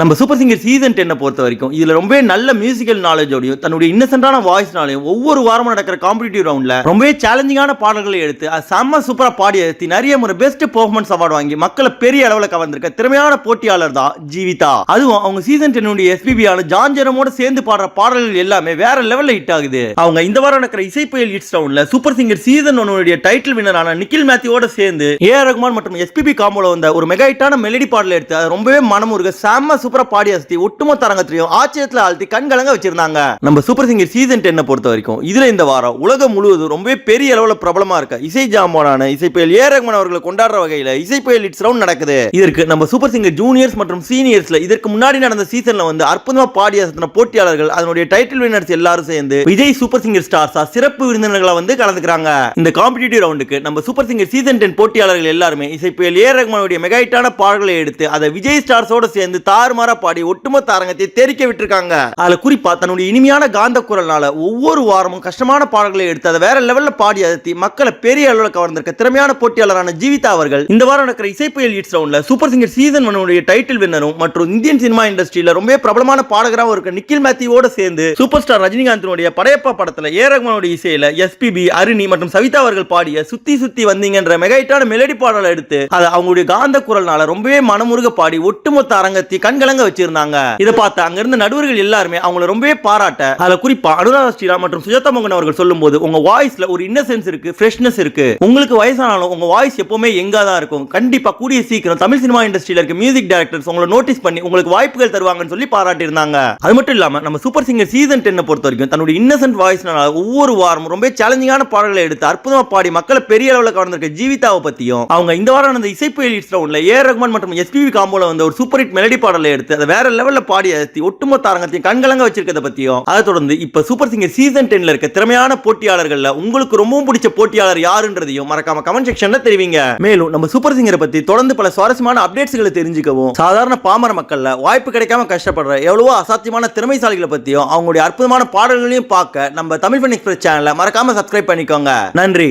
நம்ம super singer season டென்னை பொறுத்த வரைக்கும் இதுல ரொம்ப நல்ல மியூசிக்கல் நாலேஜோடையும் தன்னுடைய இன்னசென்டான வாய்ஸ்னாலையும் ஒவ்வொரு வாரமும் நடக்கிற காம்படிட்டிவ் ரவுண்டில் ரொம்பவே சேலஞ்சிங்கான பாடல்களை எடுத்து அது செம்ம சூப்பராக பாடி எடுத்து நிறைய முறை பெஸ்ட் பெர்ஃபார்மன்ஸ் அவார்டு வாங்கி மக்களை பெரிய அளவுல கவர்ந்திருக்க திறமையான போட்டியாளர் தான் ஜீவிதா. அதுவும் அவங்க சீசன் டென்னுடைய எஸ்பிபி ஆன சேர்ந்து பாடுற பாடல்கள் எல்லாமே வேற லெவலில் ஹிட் ஆகுது. அவங்க இந்த வாரம் நடக்கிற இசை புயல் ஹிட்ஸ் ரவுண்ட்ல சூப்பர் சிங்கர் சீசன் ஒன்னுடைய டைட்டில் வினரான நிக்கில் மேத்யூவோட சேர்ந்து ஏ ஆர் ரகுமான் மற்றும் எஸ்பிபி காம்போல வந்த ஒரு மெகா ஹிட்டான மெலடி பாடல் எடுத்து அது ரொம்பவே மனமுருக செம்ம சூப்பரா பாடி அசத்தி ஒட்டுமொத்த அரங்கத்திலையும் ஆச்சரியத்துல ஆழ்த்தி கண்கலங்க வச்சிருந்தாங்க. நம்ம சூப்பர் சிங்கர் சீசன் டென்னை பொறுத்த வரைக்கும் இதுல இந்த வாரம் உலகம் முழுவதும் ரொம்பவே பெரிய அளவுல பிரபலமா இருக்க இசை ஜாமானான இசை புயல் ஏ ரகுமான் அவர்களை கொண்டாடுற வகையில இசை புயல் இட்ஸ் ரவுண்ட் நடக்குது. இதற்கு நம்ம சூப்பர் சிங்கர் ஜூனியர்ஸ் மற்றும் சீனியர்ஸ்ல இதற்கு முன்னாடி நடந்த சீசன்ல வந்து அற்புதமா பாடி அசத்தின போட்டியாளர்கள் அதனுடைய டைட்டில் வினர்ஸ் எல்லாரும் சேர்ந்து விஜய் சூப்பர் சிங்கர் ஸ்டார்ஸா சிறப்பு விருந்தினர்களை வந்து கலந்துக்கிறாங்க. இந்த காம்படிட்டிவ் ரவுண்டுக்கு நம்ம சூப்பர் சிங்கர் சீசன் டென் போட்டியாளர்கள் எல்லாருமே இசை புயல் ஏ ரகுமானுடைய மெகாயிட்டான பாடல்களை எடுத்து அதை விஜய் ஸ்டார்ஸோட சேர்ந்து தாறுமாறா பாடி ஒட்டுமொத்த அரங்கத்தை தெரிக்க விட்டுருக்காங்க. அதுல குறிப்பா தன்னுடைய இனிமையான காந்த குரல்னால ஒவ்வொரு வாரமும் கஷ்டமான பாடல்களை எடுத்து அதை வேற லெவல்ல பாடி அதத்தி மக்களை பெரிய அளவில் கவர்ந்திருக்க திறமையான போட்டியாளரான ஜீவிதா அவர்கள் இந்த வாரம் நடக்கிற இசை புயல் ஹிட்ஸ் ரவுண்ட்ல சூப்பர் சிங்கர் சீசன் ஒன்னுடைய டைட்டில் வின்னரும் மற்றும் இந்தியன் சினிமா இண்டஸ்ட்ரியில ரொம்ப பிரபலமான பாடகராகவும் இருக்க நிக்கில் மேத்தியோட சேர்ந்து சூப்பர் ஸ்டார் ரஜினிகாந்தினுடைய படையப்பா படத்துல ஏ. ரகுமானுடைய இசையில எஸ்பிபி அருணி மற்றும் சவிதா அவர்கள் பாடிய சுத்தி சுத்தி வந்தீங்கன்ற மெகாயிட்டான மெலடி பாடலை எடுத்து அதை அவங்களுடைய காந்த குரல்னால ரொம்பவே மனமுருக பாடி ஒட்டுமொத்த அரங்கத்தை கண்கலங்க வச்சிருந்தாங்க. இதை பார்த்து அங்க இருந்த நடுவர்கள் எல்லாருமே அவங்கள ரொம்பவே பாராட்ட அதுல குறிப்பா அனுராதா ஸ்ரீராம் மற்றும் சுஜாதா மோகன் அவர்கள் சொல்லும்போது உங்க வாய்ஸ்ல ஒரு இன்னசென்ஸ் இருக்கு ஃப்ரெஷ்னஸ் இருக்கு. உங்களுக்கு வயசானாலும் உங்க வாய்ஸ் எப்பவுமே எங்கா தான் இருக்கும். கண்டிப்பா கூடிய சீக்கிரம் தமிழ் சினிமா இண்டஸ்ட்ரியில இருக்க மியூசிக் டைரக்டர்ஸ் உங்களை நோட்டீஸ் பண்ணி உங்களுக்கு வாய்ப்புகள் தருவாங்கன்னு சொல்லி பாராட்டி இருந்தாங்க அது மட்டும் இல்லாம நம்ம சூப்பர் சிங்கர் சீசன் டென்னை பொறுத்த வரைக்கும் தன்னுடைய இன்னசென்ட் வாய்ஸ்னால ஒவ்வொரு வாரமும் ரொம்ப சேலஞ்சிங்கான பாடல்களை எடுத்து அற்புதமா பாடி மக்களை பெரிய அளவில் கவர்ந்திருக்க ஜீவிதாவை பத்தியும் அவங்க இந்த வாரம் நடந்த இசைப்பு எலிட்ஸ் ரவுண்ட்ல ஏ ரகுமான் மற்றும் எஸ்பிவி காம்போல வந்த ஒரு சூப்பர் ஹிட் மெலடி பாடலை எடுத்து அதை வேற லெவல்ல பாடி அழுத்தி ஒட்டுமொத்த அரங்கத்தையும் கண்கலங்க வச்சிருக்கத பத்தியும் அதை தொடர்ந்து இப்ப சூப்பர் சிங்கர் சீசன் டென்ல இருக்க திறமையான போட்டியாளர்களில் உங்களுக்கு ரொம்பவும் பிடிச்ச போட்டியாளர் யாருன்றதையும் மறக்காம கமெண்ட் செக்ஷன்ல தெரிவிங்க. மேலும் நம்ம சூப்பர் சிங்கரை பத்தி தொடர்ந்து பல சுவாரஸ்யமான அப்டேட்ஸ்களை தெரிஞ்சுக்கவும் சாதாரண பாமர மக்கள்ல வாய்ப்பு கிடைக்காம கஷ்டப்படுற எவ்வளவோ அசாத்தியமான திறமைசாலிகளை பத்தியும் அவங்களுடைய அற்புதமான பாடல்களையும் பார்க்க நம்ம தமிழ் ஃபன் எக்ஸ்பிரஸ் சேனலை மறக்காம சப்ஸ்கிரைப் பண்ணிக்கோங்க. நன்றி.